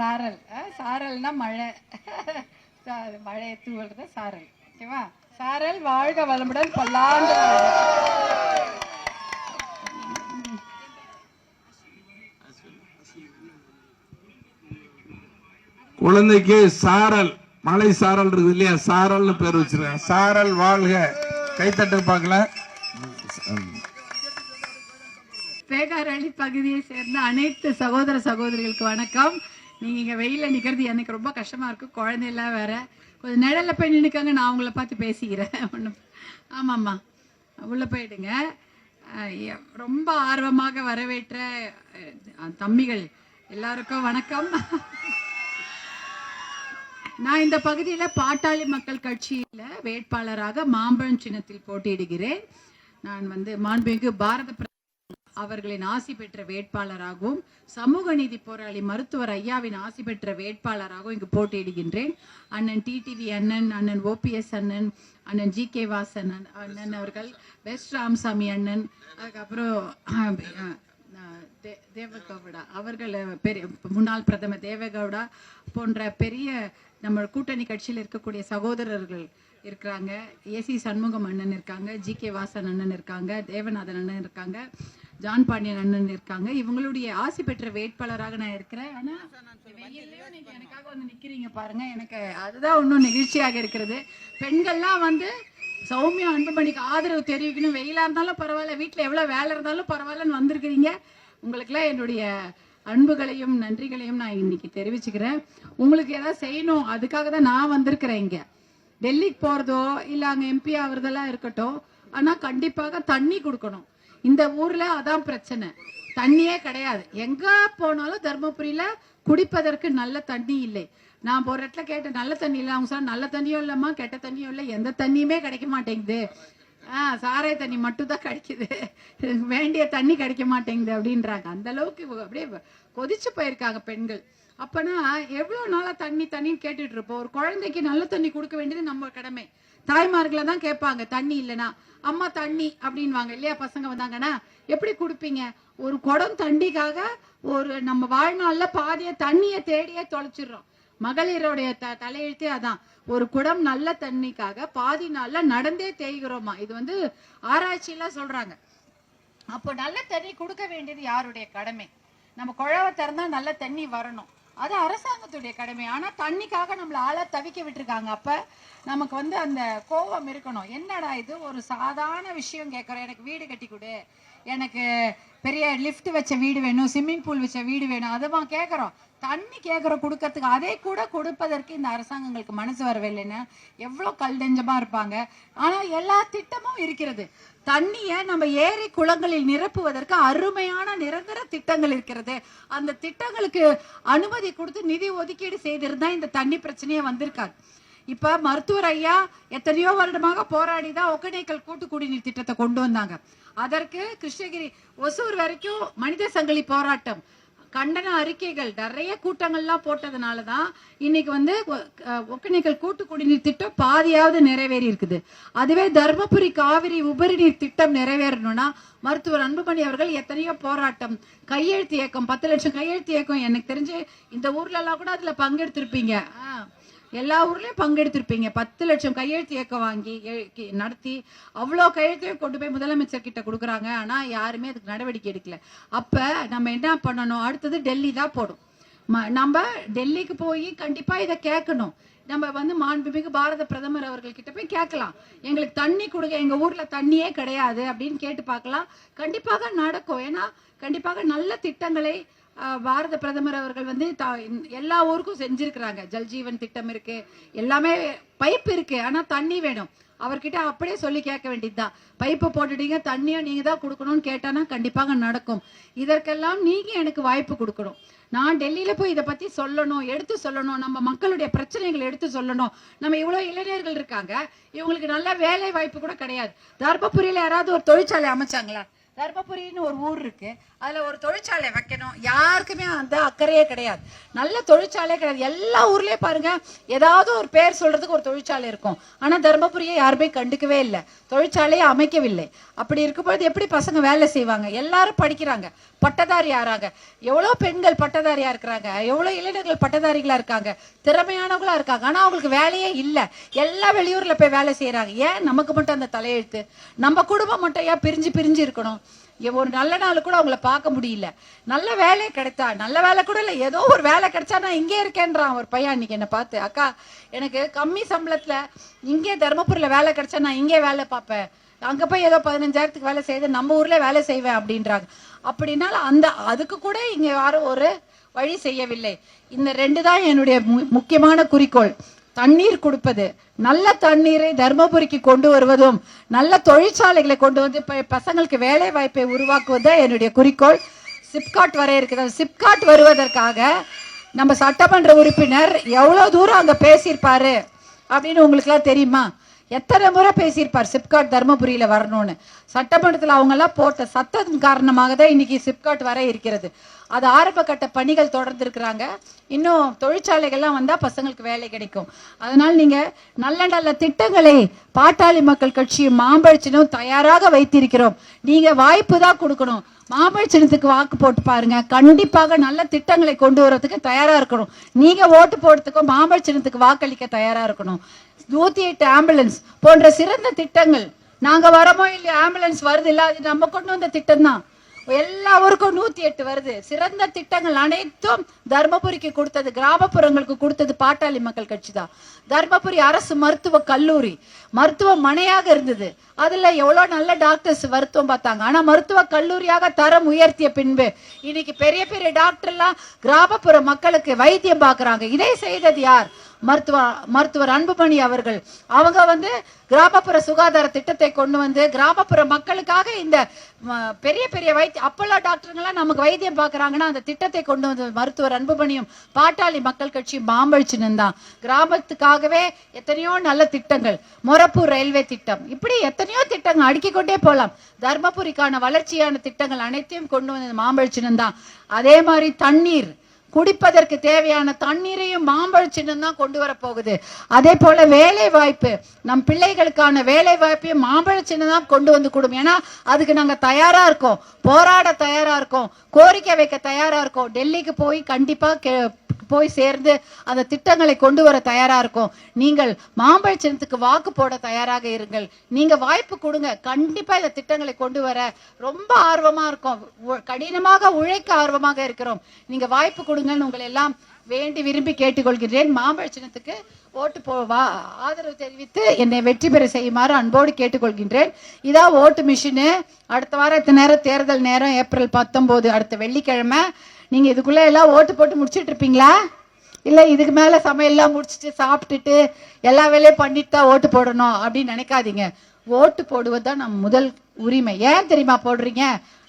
சாரல். சாரல்னா மழை. மழையை தூவுறது சாரல். ஓகேவா? சாரல் வாழ்க வளமுடன் பல்லாண்டு. குழந்தைக்கு சாரல் மலை சாரல் இருக்குது இல்லையா? சாரல்னு பேர் வச்சிருக்காங்க. சாரல் வாழ்க. கைத்தட்டு பார்க்கலாம் பேகாரளி பகுதியை சேர்ந்த அனைத்து சகோதர சகோதரிகளுக்கு வணக்கம். நீங்கள் இங்கே வெயிலில் நிற்கிறது எனக்கு ரொம்ப கஷ்டமா இருக்குது குழந்தையெல்லாம் வேறு. வேற கொஞ்சம் நிழலில் போய் நின்றுக்காங்க நான் உங்களை பார்த்து பேசிக்கிறேன். ஒண்ணும். ஆமாம்மா. உள்ளே போயிடுங்க. ரொம்ப ஆர்வமாக வரவேற்ற தம்பிகள் எல்லாருக்கும் வணக்கம். நான் இந்த பகுதியில் பாட்டாளி மக்கள் கட்சியில் வேட்பாளராக மாம்பழம் சின்னத்தில் போட்டியிடுகிறேன். நான் வந்து மாண்புமிகு பாரத அவர்களின் ஆசி பெற்ற வேட்பாளராகவும் சமூக நீதி போராளி மருத்துவர் ஐயாவின் ஆசி பெற்ற வேட்பாளராகவும் இங்கு போட்டியிடுகின்றேன். அண்ணன் டிடிவி அண்ணன் அண்ணன் ஓபிஎஸ் அண்ணன் அண்ணன் ஜி கே வாசன் அண்ணன் அண்ணன் அவர்கள் பெஸ்ட் ராமசாமி அண்ணன் அதுக்கப்புறம் தே- தேவகவுடா அவர்கள் பெரிய முன்னாள் பிரதமர் தேவகவுடா போன்ற பெரிய நம்ம கூட்டணி கட்சியில் இருக்கக்கூடிய சகோதரர்கள் இருக்கிறாங்க. ஏசி சண்முகம் அண்ணன் இருக்காங்க ஜி கே வாசன் அண்ணன் இருக்காங்க தேவநாதன் அண்ணன் இருக்காங்க. ஜான் பாண்டியன் அண்ணன் இருக்காங்க. இவங்களுடைய ஆசை பெற்ற வேட்பாளராக நான் இருக்கிறேன். ஆனா எனக்காக வந்து நிக்கிறீங்க பாருங்க. எனக்கு அதுதான் இன்னும் நிகழ்ச்சியாக இருக்கிறது. பெண்கள்லாம் வந்து சௌமியா அன்புமணிக்கு ஆதரவு தெரிவிக்கணும். வெயிலா இருந்தாலும் பரவாயில்ல. வீட்டுல எவ்வளவு வேலை இருந்தாலும் பரவாயில்லன்னு வந்திருக்கிறீங்க. உங்களுக்குலாம் என்னுடைய அன்புகளையும் நன்றிகளையும் நான் இன்னைக்கு தெரிவிச்சுக்கிறேன். உங்களுக்கு ஏதாவது செய்யணும். அதுக்காக தான் நான் வந்திருக்கிறேன் இங்க. டெல்லிக்கு போறதோ இல்ல அங்க எம்பி ஆகுறதெல்லாம் இருக்கட்டும். ஆனா கண்டிப்பாக தண்ணி கொடுக்கணும். இந்த ஊர்ல அதான் பிரச்சனை. தண்ணியே கிடையாது. எங்க போனாலும் தர்மபுரியில குடிப்பதற்கு நல்ல தண்ணி இல்லை. நான் ஒரு இடத்துல கேட்டேன் நல்ல தண்ணி இல்லை. அவங்க சொன்னா நல்ல தண்ணியும் இல்லம்மா கெட்ட தண்ணியும் இல்லை. எந்த தண்ணியுமே கிடைக்க மாட்டேங்குது. ஆ சாராய தண்ணி மட்டும் தான் கிடைக்குது. வேண்டிய தண்ணி கிடைக்க மாட்டேங்குது அப்படின்றாங்க. அந்த அளவுக்கு அப்படியே கொதிச்சு போயிருக்காங்க பெண்கள். அப்பனா எவ்வளவு நாளா தண்ணி தண்ணின்னு கேட்டுட்டு இருப்போம். ஒரு குழந்தைக்கு நல்ல தண்ணி கொடுக்க வேண்டியது நம்ம கடமை. தாய்மார்களை தான் கேட்பாங்க தண்ணி இல்லைன்னா. அம்மா தண்ணி அப்படின்வாங்க இல்லையா பசங்க வந்தாங்கன்னா. எப்படி கொடுப்பீங்க? ஒரு குடம் தண்ணிக்காக ஒரு நம்ம வாழ்நாள்ல பாதிய தண்ணியை தேடியே தொலைச்சிடுறோம். மகளிருடைய த தலையெழுத்தே அதான். ஒரு குடம் நல்ல தண்ணிக்காக பாதி நாள்ல நடந்தே தேய்கிறோமா? இது வந்து ஆராய்ச்சியெல்லாம் சொல்றாங்க. அப்போ நல்ல தண்ணி கொடுக்க வேண்டியது யாருடைய கடமை? நம்ம குழவை திறந்தா நல்ல தண்ணி வரணும். அது அரசாங்கத்துடைய கடமை. ஆனால் தண்ணிக்காக நம்மள ஆள தவிக்க விட்டுருக்காங்க. அப்போ நமக்கு வந்து அந்த கோபம் இருக்கணும். என்னடா இது? ஒரு சாதாரண விஷயம் கேட்குறேன் எனக்கு வீடு கட்டி கொடு. எனக்கு பெரிய லிஃப்ட் வச்ச வீடு வேணும் ஸ்விம்மிங் பூல் வச்ச வீடு வேணும். அதுமா கேட்குறோம் தண்ணி கேட்குறோம் கொடுக்கறதுக்கு அதை கூட கொடுப்பதற்கு இந்த அரசாங்கங்களுக்கு மனசு வரவில்லைன்னு எவ்வளோ கல்டெஞ்சமா இருப்பாங்க. ஆனால் எல்லா திட்டமும் இருக்கிறது. தண்ணியை நம்ம ஏரி குளங்களில் நிரப்புவதற்கு அருமையான நிரந்தர திட்டங்கள் இருக்கிறது. அந்த திட்டங்களுக்கு அனுமதி கொடுத்து நிதி ஒதுக்கீடு செய்திருந்தா இந்த தண்ணி பிரச்சனையே வந்திருக்காது. இப்ப மருத்துவர் ஐயா எத்தனையோ வருடமாக போராடி தான் ஒகேனக்கல் கூட்டு குடிநீர் திட்டத்தை கொண்டு வந்தாங்க. அதற்கு கிருஷ்ணகிரி ஒசூர் வரைக்கும் மனித சங்கிலி போராட்டம் கண்டன அறிக்கைகள் நிறைய கூட்டங்கள்லாம் போட்டதுனால தான் இன்னைக்கு வந்து ஒ- ஒகேனக்கல் கூட்டு குடிநீர் திட்டம் பாதியாவது நிறைவேறி இருக்குது. அதுவே தர்மபுரி காவிரி உபரி நீர் திட்டம் நிறைவேறணும்னா மருத்துவர் அன்புமணி அவர்கள் எத்தனையோ போராட்டம் கையெழுத்து இயக்கம் பத்து லட்சம் கையெழுத்து இயக்கம் எனக்கு தெரிஞ்சு இந்த ஊர்ல எல்லாம் கூட அதுல பங்கெடுத்திருப்பீங்க. எல்லா ஊர்லயும் பங்கெடுத்திருப்பீங்க. பத்து லட்சம் கையெழுத்து இயக்கம் வாங்கி நடத்தி அவ்வளோ கையெழுத்தையும் கொண்டு போய் முதலமைச்சர் கிட்ட கொடுக்குறாங்க. ஆனா யாருமே அதுக்கு நடவடிக்கை எடுக்கல. அப்ப நம்ம என்ன பண்ணணும்? அடுத்தது டெல்லி தான் போடும். ம- நம்ம டெல்லிக்கு போய் கண்டிப்பா இதை கேட்கணும். நம்ம வந்து மாண்புமிகு பாரத பிரதமர் அவர்கள் கிட்ட போய் கேட்கலாம். எங்களுக்கு தண்ணி கொடுங்க. எங்க ஊர்ல தண்ணியே கிடையாது அப்படின்னு கேட்டு பார்க்கலாம். கண்டிப்பாக நடக்கும். ஏன்னா கண்டிப்பாக நல்ல திட்டங்களை பாரத பிரதமர் அவர்கள் வந்து எல்லா ஊருக்கும் செஞ்சிருக்கிறாங்க. ஜல்ஜீவன் திட்டம் இருக்கு. எல்லாமே பைப் இருக்கு. ஆனா தண்ணி வேணும். அவர்கிட்ட அப்படியே சொல்லி கேட்க வேண்டியதுதான் பைப்பை போட்டுட்டீங்க தண்ணியை நீங்க தான் கொடுக்கணும்னு கேட்டானா கண்டிப்பாக நடக்கும். இதற்கெல்லாம் நீங்க எனக்கு வாய்ப்பு கொடுக்கணும். நான் டெல்லியில போய் இதை பத்தி சொல்லணும் எடுத்து சொல்லணும் நம்ம மக்களுடைய பிரச்சனைகளை எடுத்து சொல்லணும். நம்ம இவ்வளவு இளைஞர்கள் இருக்காங்க. இவங்களுக்கு நல்ல வேலை வாய்ப்பு கூட கிடையாது. தர்மபுரியில யாராவது ஒரு தொழிற்சாலை அமைச்சாங்களா? தர்மபுரின்னு ஒரு ஊர் இருக்கு. அதுல ஒரு தொழிற்சாலை வைக்கணும். யாருக்குமே அந்த அக்கறையே கிடையாது. நல்ல தொழிற்சாலையே கிடையாது. எல்லா ஊர்லயும் பாருங்க ஏதாவது ஒரு பேர் சொல்றதுக்கு ஒரு தொழிற்சாலை இருக்கும். ஆனா தர்மபுரியை யாருமே கண்டுக்கவே இல்லை. தொழிற்சாலையை அமைக்கவில்லை. அப்படி இருக்கும்போது எப்படி பசங்க வேலை செய்வாங்க? எல்லாரும் படிக்கிறாங்க. பட்டதாரி ஆறாங்க எவ்வளவு பெண்கள் பட்டதாரியா இருக்கிறாங்க? எவ்வளவு இளைஞர்கள் பட்டதாரிகளா இருக்காங்க? திறமையானவங்களா இருக்காங்க. ஆனா அவங்களுக்கு வேலையே இல்லை. எல்லா வெளியூர்ல போய் வேலை செய்யறாங்க ஏன் நமக்கு மட்டும் அந்த தலையெழுத்து? நம்ம குடும்பம் மட்டும் ஏன் பிரிஞ்சு பிரிஞ்சு இருக்கணும்? ஒரு நல்ல நாள் கூட அவங்கள பார்க்க முடியல. நல்ல வேலை கிடைத்தா நல்ல வேலை கூட இல்லை ஏதோ ஒரு வேலை கிடைச்சா நான் இங்கே இருக்கேன்றான் ஒரு பையன் இன்னைக்கு என்னை பார்த்து. அக்கா எனக்கு கம்மி சம்பளத்துல இங்கே தருமபுரியில் வேலை கிடைச்சா நான் இங்கே வேலை பார்ப்பேன். அங்க போய் ஏதோ பதினஞ்சாயிரத்துக்கு வேலை செய்து நம்ம ஊர்ல வேலை செய்வேன் அப்படின்றாங்க. அப்படின்னால அந்த அதுக்கு கூட இங்க யாரும் ஒரு வழி செய்யவில்லை. இந்த ரெண்டு தான் என்னுடைய மு- முக்கியமான குறிக்கோள். தண்ணீர் கொடுப்பது. நல்ல தண்ணீரை தர்மபுரிக்கு கொண்டு வருவதும் நல்ல தொழிற்சாலைகளை கொண்டு வந்து பசங்களுக்கு வேலை வாய்ப்பை உருவாக்குவது என்னுடைய குறிக்கோள். சிப்காட் வர இருக்குது சிப்காட் வருவதற்காக நம்ம சட்டமன்ற உறுப்பினர் எவ்வளோ தூரம் அங்கே பேசியிருப்பாரு அப்படின்னு உங்களுக்குலாம் தெரியுமா? எத்தனை முறை பேசியிருப்பார் சிப்காட் தர்மபுரியில் வரணும்னு. சட்டமன்றத்தில் அவங்கெல்லாம் போட்ட சத்தத்தின் காரணமாக தான் இன்னைக்கு சிப்காட் வர இருக்கிறது. அது ஆரம்ப கட்ட பணிகள் தொடர்ந்து இருக்கிறாங்க இன்னும் தொழிற்சாலைகள்லாம் வந்தா பசங்களுக்கு வேலை கிடைக்கும். அதனால நீங்க நல்ல நல்ல திட்டங்களை பாட்டாளி மக்கள் கட்சியும் மாம்பழச்சினும் தயாராக வைத்திருக்கிறோம். நீங்க வாய்ப்பு தான் கொடுக்கணும். மாம்பழச்சினத்துக்கு வாக்கு போட்டு பாருங்க. கண்டிப்பாக நல்ல திட்டங்களை கொண்டு வரதுக்கு தயாரா இருக்கணும். நீங்க ஓட்டு போடுறதுக்கும் மாம்பழச்சினத்துக்கு வாக்களிக்க தயாரா இருக்கணும். நூத்தி எட்டு ஆம்புலன்ஸ் போன்ற சிறந்த திட்டங்கள். நாங்க வரமோ இல்லையா ஆம்புலன்ஸ் வருது இல்ல அது நம்ம கொண்டு வந்த திட்டம் தான் எல்லா ஊருக்கும் நூத்தி எட்டு வருது. சிறந்த திட்டங்கள் அனைத்தும் தர்மபுரிக்கு கொடுத்தது. கிராமப்புறங்களுக்கு கொடுத்தது பாட்டாளி மக்கள் கட்சி தான். தர்மபுரி அரசு மருத்துவ கல்லூரி மருத்துவமனையாக இருந்தது. அதுல எவ்வளவு நல்ல டாக்டர்ஸ் மருத்துவம் பார்த்தாங்க. ஆனா மருத்துவ கல்லூரியாக தரம் உயர்த்திய பின்பு இன்னைக்கு பெரிய பெரிய டாக்டர் எல்லாம் கிராமப்புற மக்களுக்கு வைத்தியம் பாக்குறாங்க இதை செய்தது யார்? மருத்துவ மருத்துவர் அன்புமணி அவர்கள் அவங்க வந்து கிராமப்புற சுகாதார திட்டத்தை கொண்டு வந்து கிராமப்புற மக்களுக்காக இந்த பெரிய பெரிய வைத்திய அப்பல்லோ டாக்டருங்கெல்லாம் நமக்கு வைத்தியம் பார்க்கறாங்கன்னா அந்த திட்டத்தை கொண்டு வந்து மருத்துவர் அன்புமணியும் பாட்டாளி மக்கள் கட்சியும் மாம்பழிச்சுன்னு தான். கிராமத்துக்காகவே எத்தனையோ நல்ல திட்டங்கள். மொரப்பூர் ரயில்வே திட்டம். இப்படி எத்தனையோ திட்டங்கள் அடுக்கிக் கொண்டே போகலாம் தர்மபுரிக்கான வளர்ச்சியான திட்டங்கள் அனைத்தையும் கொண்டு வந்தது மாம்பழிச்சுன்னு தான். அதே மாதிரி தண்ணீர். குடிப்பதற்கு தேவையான தண்ணீரையும் மாம்பழ சின்னம் தான் கொண்டு வர போகுது அதே போல வேலை வாய்ப்பு நம் பிள்ளைகளுக்கான வேலை வாய்ப்பையும் மாம்பழ சின்னம் தான் கொண்டு வந்து கொடுக்கும். ஏன்னா அதுக்கு நாங்க தயாரா இருக்கோம். போராட தயாரா இருக்கோம். கோரிக்கை வைக்க தயாரா இருக்கோம். டெல்லிக்கு போய் கண்டிப்பா கே- போய் சேர்ந்து அந்த திட்டங்களை கொண்டு வர தயாரா இருக்கும். நீங்கள் மாம்பழ சின்னத்துக்கு வாக்கு போட தயாராக இருங்கள். நீங்க வாய்ப்பு கொடுங்க. கண்டிப்பா இந்த திட்டங்களை கொண்டு வர ரொம்ப ஆர்வமா இருக்கும். கடினமாக உழைக்க ஆர்வமாக இருக்கிறோம். நீங்க வாய்ப்பு கொடுங்கன்னு உங்களை எல்லாம் வேண்டி விரும்பி கேட்டுக்கொள்கிறேன் மாம்பழ சின்னத்துக்கு ஓட்டு போ வா ஆதரவு தெரிவித்து என்னை வெற்றி பெற செய்யுமாறு அன்போடு கேட்டுக்கொள்கின்றேன். இதான் ஓட்டு மிஷினு. அடுத்த வாரம் இத்தனை நேரம் தேர்தல் நேரம். ஏப்ரல் பத்தொம்போது அடுத்த வெள்ளிக்கிழமை. நீங்க இதுக்குள்ள எல்லாம் ஓட்டு போட்டு முடிச்சிட்டு இருப்பீங்களா? இல்ல இதுக்கு மேல சமையல்லாம் முடிச்சிட்டு சாப்பிட்டுட்டு எல்லா வேலையும் பண்ணிட்டு தான் ஓட்டு போடணும் அப்படின்னு நினைக்காதீங்க. ஓட்டு போடுவது தான் நம்ம முதல் உரிமை. ஏன் தெரியுமா போடுறீங்க?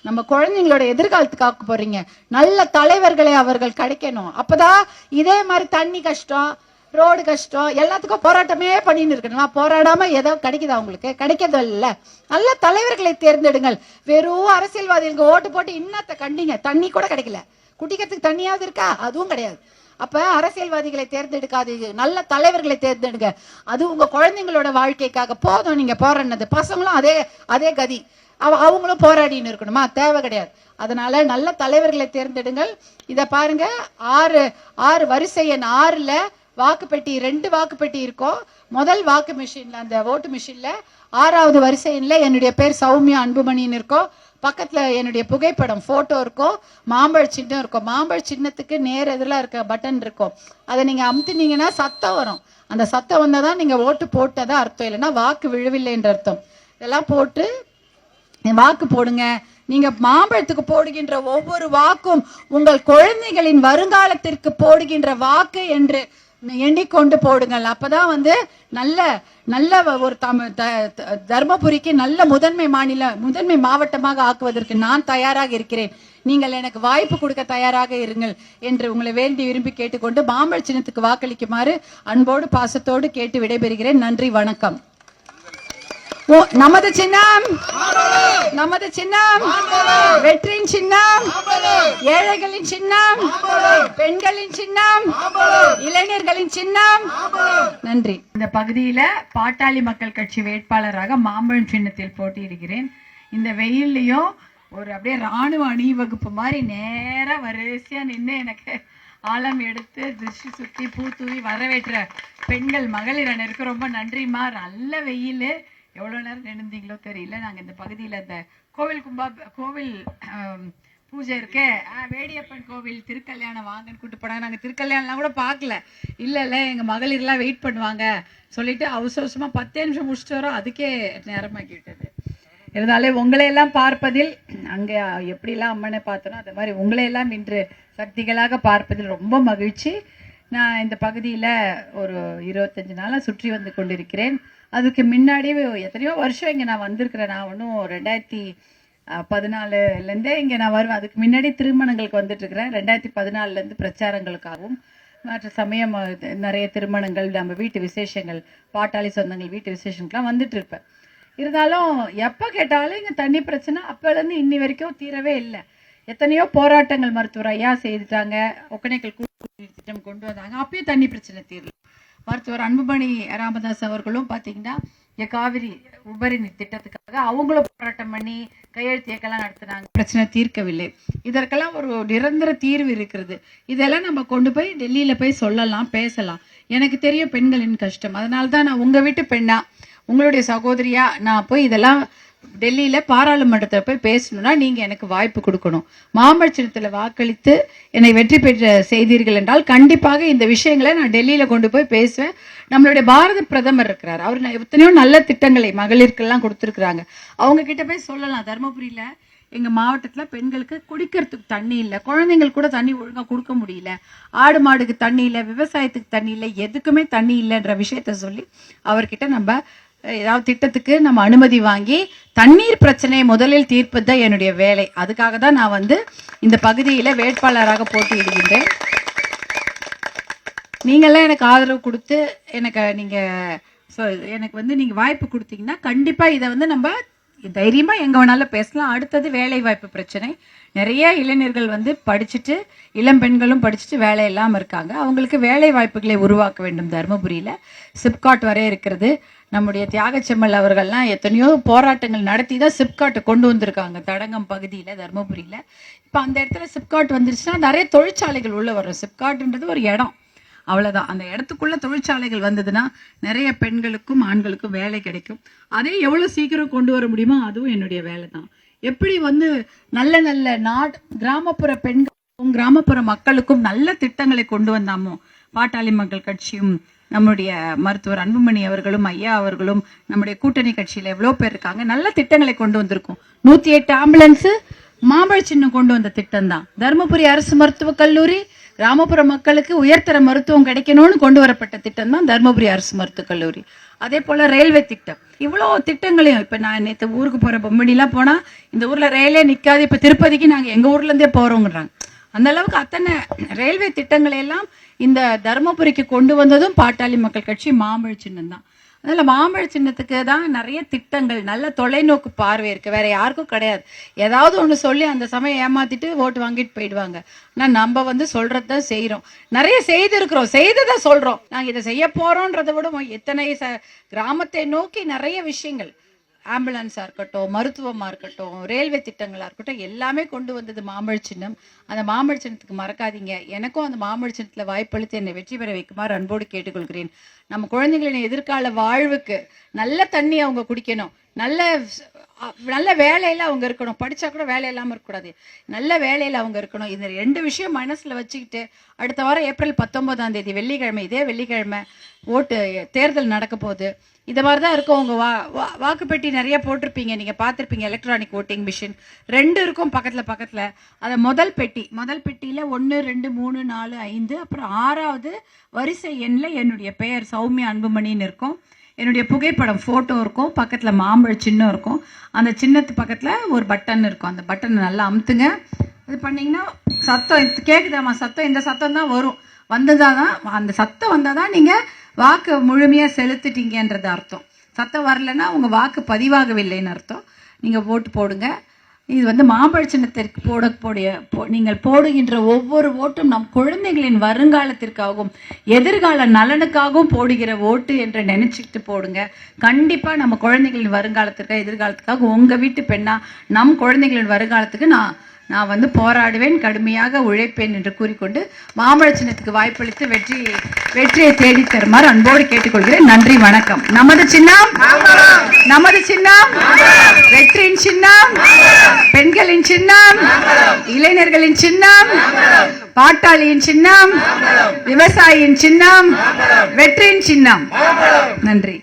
நம்ம குழந்தைங்களோட எதிர்காலத்துக்காக போறீங்க நல்ல தலைவர்களை அவர்கள் கிடைக்கணும். அப்பதான் இதே மாதிரி தண்ணி கஷ்டம் ரோடு கஷ்டம் எல்லாத்துக்கும் போராட்டமே பண்ணின்னு இருக்கணுமா? போராடாம ஏதோ கிடைக்குதா உங்களுக்கு? கிடைக்கிறது இல்ல. நல்ல தலைவர்களை தேர்ந்தெடுங்கள். வெறும் அரசியல்வாதிகளுக்கு ஓட்டு போட்டு இன்னத்தை கண்டிங்க. தண்ணி கூட கிடைக்கல. குடிக்கிறதுக்கு தண்ணியாவது இருக்கா? அதுவும் கிடையாது. அப்ப அரசியல்வாதிகளை தேர்ந்தெடுக்காதீங்க நல்ல தலைவர்களை தேர்ந்தெடுங்க. அது உங்க குழந்தைங்களோட வாழ்க்கைக்காக போதும். நீங்க போராடினது பசங்களும் அதே அதே கதி. அவ அவங்களும் போராடின்னு இருக்கணுமா? தேவை கிடையாது. அதனால நல்ல தலைவர்களை தேர்ந்தெடுங்கள். இதை பாருங்க. ஆறு ஆறு வரிசை எண் ஆறுல வாக்குப்பெட்டி ரெண்டு வாக்குப்பெட்டி இருக்கும் முதல் வாக்கு மிஷின்ல அந்த ஓட்டு மிஷின்ல ஆறாவது வரிசையில என்னுடைய பேர் சௌமியா அன்புமணின்னு இருக்கும் பக்கத்துல என்னுடைய புகைப்படம் போட்டோ இருக்கும் மாம்பழ சின்னம் இருக்கும். மாம்பழ சின்னத்துக்கு நேர் எதிரில் இருக்க பட்டன் இருக்கும். அதை நீங்க அமுத்துனீங்கன்னா சத்தம் வரும். அந்த சத்தம் வந்தாதான் தான் நீங்க ஓட்டு போட்டதா அர்த்தம். இல்லைன்னா வாக்கு விழுவில்லைன்ற அர்த்தம். இதெல்லாம் போட்டு வாக்கு போடுங்க. நீங்க மாம்பழத்துக்கு போடுகின்ற ஒவ்வொரு வாக்கும் உங்கள் குழந்தைகளின் வருங்காலத்திற்கு போடுகின்ற வாக்கு என்று எண்ணிக்கொண்டு போடுங்கள். அப்பதான் வந்து நல்ல நல்ல ஒரு தம த- த- தர்மபுரிக்கு நல்ல முதன்மை மாநில முதன்மை மாவட்டமாக ஆக்குவதற்கு நான் தயாராக இருக்கிறேன். நீங்கள் எனக்கு வாய்ப்பு கொடுக்க தயாராக இருங்கள் என்று உங்களை வேண்டி விரும்பி கேட்டுக்கொண்டு மாம்பழ சின்னத்துக்கு வாக்களிக்குமாறு அன்போடு பாசத்தோடு கேட்டு விடைபெறுகிறேன். நன்றி வணக்கம். நமது சின்னம். நமது சின்னம். வெற்றியின் சின்னம். ஏழைகளின் சின்னம். பெண்களின் சின்னம். இளைஞர்களின் சின்னம். நன்றி. இந்த பகுதியில பாட்டாளி மக்கள் கட்சி வேட்பாளராக மாம்பழம் சின்னத்தில் போட்டியிடுகிறேன். இந்த வெயில்லையும் ஒரு அப்படியே ராணுவ அணிவகுப்பு மாதிரி நேரா வரிசையா நின்று எனக்கு ஆழம் எடுத்து திருஷ்டி சுத்தி பூ தூவி வரவேற்ற பெண்கள் மகளிர் அணிற்கு ரொம்ப நன்றிம்மா. நல்ல வெயில். எவ்வளோ நேரம் நின்றுந்தீங்களோ தெரியல. நாங்கள் இந்த பகுதியில் இந்த கோவில் கும்பா கோவில் பூஜை இருக்கே. ஆ, வேடியப்பன் கோவில் திருக்கல்யாணம் வாங்கன்னு கூட்டு போனாங்க. நாங்கள் திருக்கல்யாணம்லாம் கூட பார்க்கல. இல்லை இல்லை எங்கள் மகளிர்லாம் வெயிட் பண்ணுவாங்க சொல்லிட்டு அவசர அவசரமாக பத்தே நிமிஷம் முடிச்சுட்டு வரோம். அதுக்கே நேரமாக்கி விட்டது இருந்தாலே உங்களையெல்லாம் பார்ப்பதில் அங்கே எப்படிலாம் அம்மனை பார்த்தனோ அது மாதிரி உங்களையெல்லாம் இன்று சக்திகளாக பார்ப்பதில் ரொம்ப மகிழ்ச்சி. நான் இந்த பகுதியில் ஒரு இருபத்தஞ்சு நாளாக சுற்றி வந்து கொண்டிருக்கிறேன். அதுக்கு முன்னாடி எத்தனையோ வருஷம் இங்கே நான் வந்திருக்கிறேன். நான் ஒன்றும் ரெண்டாயிரத்தி பதினாலுலேருந்தே இங்கே நான் வருவேன். அதுக்கு முன்னாடி திருமணங்களுக்கு வந்துட்டுருக்கிறேன். ரெண்டாயிரத்தி பதினாலுலேருந்து பிரச்சாரங்களுக்காகவும் மற்ற சமயம் நிறைய திருமணங்கள் நம்ம வீட்டு விசேஷங்கள் பாட்டாளி சொந்தங்கள் வீட்டு விசேஷங்களுக்குலாம் வந்துட்டு இருப்பேன் இருந்தாலும் எப்போ கேட்டாலும் இங்கே தண்ணி பிரச்சனை அப்போலேருந்து இன்னி வரைக்கும் தீரவே இல்லை. எத்தனையோ போராட்டங்கள் மருத்துவர் ஐயா செய்துட்டாங்க. ஒக்கனைக்கல் கூட்டு திட்டம் கொண்டு வந்தாங்க. அப்பயும் தண்ணி பிரச்சனை தீரல. மருத்துவர் அன்புமணி ராமதாஸ் அவர்களும் பார்த்தீங்கன்னா இங்க காவிரி உபரி திட்டத்துக்காக அவங்களும் போராட்டம் பண்ணி கையெழுத்து இயக்கெல்லாம் நடத்தினாங்க. பிரச்சனை தீர்க்கவில்லை. இதற்கெல்லாம் ஒரு நிரந்தர தீர்வு இருக்கிறது. இதெல்லாம் நம்ம கொண்டு போய் டெல்லியில போய் சொல்லலாம் பேசலாம். எனக்கு தெரியும் பெண்களின் கஷ்டம். அதனால தான் நான் உங்க வீட்டு பெண்ணா உங்களுடைய சகோதரியா நான் போய் இதெல்லாம் டெல்லியில பாராளுமன்றத்தில் போய் பேசணும்னா நீங்க எனக்கு வாய்ப்பு கொடுக்கணும். மாம்பழச்சினத்துல வாக்களித்து என்னை வெற்றி பெற்ற செய்தீர்கள் என்றால் கண்டிப்பாக இந்த விஷயங்களை நான் டெல்லியில கொண்டு போய் பேசுவேன். நம்மளுடைய பாரத பிரதமர் இருக்கிறார். அவர் எத்தனையோ நல்ல திட்டங்களை மகளிருக்கெல்லாம் கொடுத்துருக்குறாங்க. அவங்க கிட்ட போய் சொல்லலாம். தருமபுரியில எங்க மாவட்டத்துல பெண்களுக்கு குடிக்கிறதுக்கு தண்ணி இல்லை. குழந்தைங்களுக்கு கூட தண்ணி ஒழுங்கா கொடுக்க முடியல. ஆடு மாடுக்கு தண்ணி இல்லை. விவசாயத்துக்கு தண்ணி இல்லை. எதுக்குமே தண்ணி இல்லைன்ற விஷயத்த சொல்லி அவர்கிட்ட நம்ம ஏதாவது திட்டத்துக்கு நம்ம அனுமதி வாங்கி தண்ணீர் பிரச்சனையை முதலில் தீர்ப்பது தான் என்னுடைய வேலை. அதுக்காக தான் நான் வந்து இந்த பகுதியில் வேட்பாளராக போட்டியிடுகின்றேன். நீங்கள்லாம் எனக்கு ஆதரவு கொடுத்து எனக்கு நீங்கள் எனக்கு வந்து நீங்கள் வாய்ப்பு கொடுத்தீங்கன்னா கண்டிப்பாக இதை வந்து நம்ம தைரியமாக எங்கே வேணாலும் பேசலாம். அடுத்தது வேலை வாய்ப்பு பிரச்சனை. நிறைய இளைஞர்கள் வந்து படிச்சுட்டு இளம் பெண்களும் படிச்சுட்டு வேலை இல்லாமல் இருக்காங்க. அவங்களுக்கு வேலை வாய்ப்புகளை உருவாக்க வேண்டும் தருமபுரியில். சிப்காட் வரை இருக்கிறது. நம்முடைய தியாகச்செம்மல் அவர்கள்லாம் எத்தனையோ போராட்டங்கள் நடத்தி தான் சிப்காட்டை கொண்டு வந்திருக்காங்க தடங்கம் பகுதியில் தருமபுரியில். இப்போ அந்த இடத்துல சிப்காட் வந்துருச்சுன்னா நிறைய தொழிற்சாலைகள் உள்ள வரும் சிப்காட்ன்றது ஒரு இடம். அவ்வளவுதான். அந்த இடத்துக்குள்ள தொழிற்சாலைகள் வந்ததுன்னா நிறைய பெண்களுக்கும் ஆண்களுக்கும் வேலை கிடைக்கும். அதே எவ்வளவு சீக்கிரம் கொண்டு வர முடியுமோ அதுவும் என்னுடைய வேலை தான் எப்படி வந்து நல்ல நல்ல நாட் கிராமப்புற பெண்களுக்கும் கிராமப்புற மக்களுக்கும் நல்ல திட்டங்களை கொண்டு வந்தாமோ பாட்டாளி மக்கள் கட்சியும் நம்முடைய மருத்துவர் அன்புமணி அவர்களும் ஐயா அவர்களும் நம்முடைய கூட்டணி கட்சியில் எவ்வளோ பேர் இருக்காங்க. நல்ல திட்டங்களை கொண்டு வந்திருக்கோம். நூற்றி எட்டு ஆம்புலன்ஸு மாம்பழ சின்னம் கொண்டு வந்த திட்டம் தான் தருமபுரி அரசு மருத்துவக் கல்லூரி கிராமப்புற மக்களுக்கு உயர்தர மருத்துவம் கிடைக்கணும்னு கொண்டு வரப்பட்ட திட்டம் தான் தருமபுரி அரசு மருத்துவக் கல்லூரி. அதே போல ரயில்வே திட்டம். இவ்வளோ திட்டங்களையும் இப்போ நான் நேற்று ஊருக்கு போகிற பொம்மடிலாம் போனால் இந்த ஊரில் ரயிலே நிற்காது இப்போ திருப்பதிக்கு நாங்கள் எங்கள் ஊர்லேருந்தே போகிறோங்கிறாங்க அந்த அளவுக்கு அத்தனை ரயில்வே திட்டங்களை எல்லாம் இந்த தருமபுரிக்கு கொண்டு வந்ததும் பாட்டாளி மக்கள் கட்சி மாம்பழ சின்னம் தான். அதனால மாம்பழ சின்னத்துக்கு தான் நிறைய திட்டங்கள் நல்ல தொலைநோக்கு பார்வை இருக்கு. வேற யாருக்கும் கிடையாது. ஏதாவது ஒன்று சொல்லி அந்த சமயம் ஏமாத்திட்டு ஓட்டு வாங்கிட்டு போயிடுவாங்க. ஆனால் நம்ம வந்து சொல்றதுதான் செய்கிறோம் நிறைய செய்திருக்கிறோம். செய்ததை சொல்றோம். நாங்கள் இதை செய்ய போறோம்ன்றதை விட எத்தனை ச- கிராமத்தை நோக்கி நிறைய விஷயங்கள். ஆம்புலன்ஸாக இருக்கட்டும் மருத்துவமாக இருக்கட்டும் ரயில்வே திட்டங்களாக இருக்கட்டும் எல்லாமே கொண்டு வந்தது மாம்பழ சின்னம். அந்த மாம்பழ சின்னத்துக்கு மறக்காதீங்க. எனக்கும் அந்த மாம்பழ சின்னத்தில் வாய்ப்பளித்து என்னை வெற்றி பெற வைக்குமாறு அன்போடு கேட்டுக்கொள்கிறேன். நம்ம குழந்தைகளின் எதிர்கால வாழ்வுக்கு நல்ல தண்ணி அவங்க குடிக்கணும். நல்ல நல்ல வேலையில் அவங்க இருக்கணும். படிச்சா கூட வேலை இல்லாமல் இருக்கக்கூடாது. நல்ல வேலையில் அவங்க இருக்கணும். இந்த ரெண்டு விஷயம் மனசுல வச்சுக்கிட்டு அடுத்த வாரம் ஏப்ரல் பத்தொன்பதாம் தேதி வெள்ளிக்கிழமை இதே வெள்ளிக்கிழமை ஓட்டு தேர்தல் நடக்க போகுது. இந்த மாதிரி தான் இருக்கும் உங்கள் வா வா- வாக்குப்பெட்டி நிறைய போட்டிருப்பீங்க. நீங்கள் பார்த்துருப்பீங்க எலக்ட்ரானிக் ஓட்டிங் மிஷின் ரெண்டு இருக்கும் பக்கத்தில் பக்கத்தில். அதை முதல் பெட்டி முதல் பெட்டியில் ஒன்று ரெண்டு மூணு நாலு ஐந்து அப்புறம் ஆறாவது வரிசை எண்ணில் என்னுடைய பெயர் சௌமியா அன்புமணின்னு இருக்கும். என்னுடைய புகைப்படம் ஃபோட்டோ இருக்கும். பக்கத்தில் மாம்பழ சின்னம் இருக்கும். அந்த சின்னத்து பக்கத்தில் ஒரு பட்டன் இருக்கும். அந்த பட்டனை நல்லா அமுத்துங்க. இது பண்ணிங்கன்னா சத்தம் இது சத்தம் இந்த சத்தம் தான் வரும். வந்ததாக தான் அந்த சத்தம் வந்தால் தான் நீங்கள் வாக்கு முழுமையாக செலுத்திட்டீங்கன்றது அர்த்தம். சத்தம் வரலைன்னா உங்கள் வாக்கு பதிவாகவில்லைன்னு அர்த்தம். நீங்கள் ஓட்டு போடுங்க. இது வந்து மாம்பழ சின்னத்திற்கு போடக்கூடிய போ- நீங்கள் போடுகின்ற ஒவ்வொரு ஓட்டும் நம் குழந்தைகளின் வருங்காலத்திற்காகவும் எதிர்கால நலனுக்காகவும் போடுகிற ஓட்டு என்று நினைச்சிட்டு போடுங்க. கண்டிப்பாக நம்ம குழந்தைகளின் வருங்காலத்திற்காக எதிர்காலத்துக்காக உங்கள் வீட்டு பெண்ணா நம் குழந்தைகளின் வருங்காலத்துக்கு நான் நான் வந்து போராடுவேன் கடுமையாக உழைப்பேன் என்று கூறிக்கொண்டு மாம்பழ சின்னத்துக்கு வாய்ப்பளித்து வெற்றி வெற்றியை தேடி தருமாறு அன்போடு கேட்டுக்கொள்கிறேன். நன்றி வணக்கம். நமது சின்னம் நமது சின்னம் வெற்றியின் சின்னம் பெண்களின் சின்னம் இளைஞர்களின் சின்னம் பாட்டாளியின் சின்னம் விவசாயியின் சின்னம் வெற்றியின் சின்னம். நன்றி.